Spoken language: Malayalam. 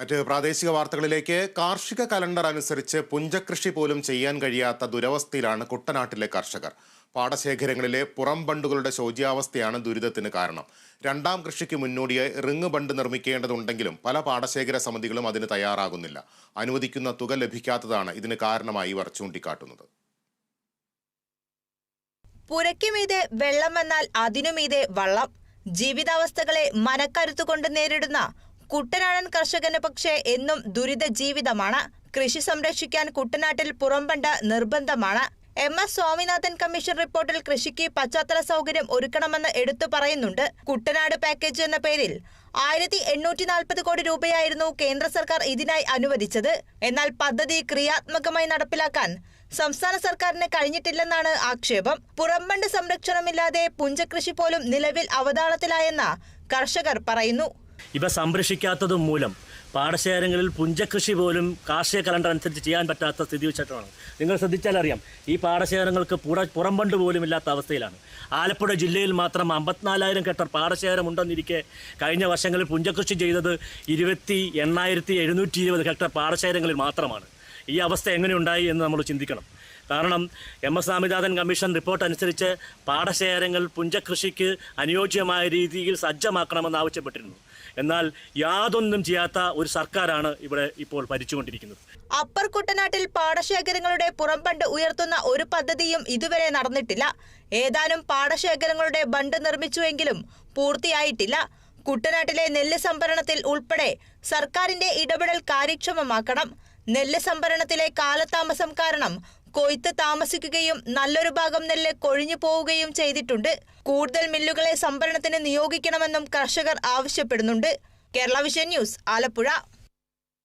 മറ്റ് പ്രാദേശിക വാർത്തകളിലേക്ക് കാർഷിക കലണ്ടർ അനുസരിച്ച് പുഞ്ചകൃഷി പോലും ചെയ്യാൻ കഴിയാത്ത ദുരവസ്ഥയിലാണ് കുട്ടനാട്ടിലെ കർഷകർ. പാടശേഖരങ്ങളിലെ പുറം ബണ്ടുകളുടെ ശോച്യാവസ്ഥയാണ് ദുരിതത്തിന് കാരണം. രണ്ടാം കൃഷിക്ക് മുന്നോടിയായി റിങ് ബണ്ട് നിർമ്മിക്കേണ്ടതുണ്ടെങ്കിലും പല പാടശേഖര സമിതികളും അതിന് തയ്യാറാകുന്നില്ല. അനുവദിക്കുന്ന തുക ലഭിക്കാത്തതാണ് ഇതിന് കാരണമായി ഇവർ ചൂണ്ടിക്കാട്ടുന്നത്. പുരയ്ക്കുമീതെ വെള്ളം വന്നാൽ അതിനുമീതെ വള്ളം. ജീവിതാവസ്ഥകളെ മനക്കരുത്തുകൊണ്ട് നേരിടുന്ന കുട്ടനാടൻ കർഷകന് പക്ഷേ എന്നും ദുരിത ജീവിതമാണ്. കൃഷി സംരക്ഷിക്കാൻ കുട്ടനാട്ടിൽ പുറംബണ്ട് നിർബന്ധമാണ്. എം എസ് സ്വാമിനാഥൻ കമ്മീഷൻ റിപ്പോർട്ടിൽ കൃഷിക്ക് പശ്ചാത്തല സൗകര്യം ഒരുക്കണമെന്ന് എടുത്തു പറയുന്നുണ്ട്. കുട്ടനാട് പാക്കേജ് എന്ന പേരിൽ ആയിരത്തി എണ്ണൂറ്റി നാൽപ്പത് കോടി രൂപയായിരുന്നു കേന്ദ്ര സർക്കാർ ഇതിനായി അനുവദിച്ചത്. എന്നാൽ പദ്ധതി ക്രിയാത്മകമായി നടപ്പിലാക്കാൻ സംസ്ഥാന സർക്കാരിന് കഴിഞ്ഞിട്ടില്ലെന്നാണ് ആക്ഷേപം. പുറംബണ്ട് സംരക്ഷണമില്ലാതെ പുഞ്ചകൃഷി പോലും നിലവിൽ അവതാളത്തിലായെന്ന കർഷകർ പറയുന്നു. ഇവ സംരക്ഷിക്കാത്തതും മൂലം പാടശേഖരങ്ങളിൽ പുഞ്ചകൃഷി പോലും കാർഷിക കലണ്ടർ അനുസരിച്ച് ചെയ്യാൻ പറ്റാത്ത സ്ഥിതി വെച്ചിട്ടാണ് നിങ്ങൾ ശ്രദ്ധിച്ചാൽ അറിയാം ഈ പാടശേഖരങ്ങൾക്ക് പുറ പുറംപണ്ട് പോലും ഇല്ലാത്ത അവസ്ഥയിലാണ്. ആലപ്പുഴ ജില്ലയിൽ മാത്രം അമ്പത്തിനാലായിരം ഹെക്ടർ പാടശേഖരം ഉണ്ടെന്നിരിക്കെ കഴിഞ്ഞ വർഷങ്ങളിൽ പുഞ്ചകൃഷി ചെയ്തത് ഇരുപത്തി എണ്ണായിരത്തി എഴുന്നൂറ്റി ഇരുപത് ഹെക്ടർ പാടശേഖരങ്ങളിൽ മാത്രമാണ്. ഈ അവസ്ഥ എങ്ങനെയുണ്ടായി എന്ന് നമ്മൾ ചിന്തിക്കണം. കാരണം M S Swaminathan commission report അനുസരിച്ച് പാടശേഖരങ്ങൾ പുഞ്ചകൃഷിക്ക് അനുയോജ്യമായ രീതിയിൽ സജ്ജമാക്കണമെന്ന് ആവശ്യപ്പെട്ടിരുന്നു. എന്നാൽ യാതൊന്നും ചെയ്യാത്ത ഒരു സർക്കാരാണ് ഇവിടെ ഇപ്പോൾ ഭരിച്ചുകൊണ്ടിരിക്കുന്നത്. അപ്പർ കുട്ടനാട്ടിൽ പാടശേഖരങ്ങളുടെ പുറംബണ്ട് ഉയർത്തുന്ന ഒരു പദ്ധതിയും ഇതുവരെ നടന്നിട്ടില്ല. ഏതാനും പാടശേഖരങ്ങളുടെ ബണ്ട് നിർമ്മിച്ചുവെങ്കിലും പൂർത്തിയായിട്ടില്ല. കുട്ടനാട്ടിലെ നെല്ല് സംഭരണത്തിൽ ഉൾപ്പെടെ സർക്കാരിന്റെ ഇടപെടൽ കാര്യക്ഷമമാക്കണം. നെല്ല് സംഭരണത്തിലെ കാലതാമസം കാരണം കൊയ്ത്ത് താമസിക്കുകയും നല്ലൊരു ഭാഗം നെല്ല് കൊഴിഞ്ഞു പോവുകയും ചെയ്തിട്ടുണ്ട്. കൂടുതൽ മില്ലുകളെ സംഭരണത്തിന് നിയോഗിക്കണമെന്നും കർഷകർ ആവശ്യപ്പെടുന്നുണ്ട്. Kerala vision news Alappuzha.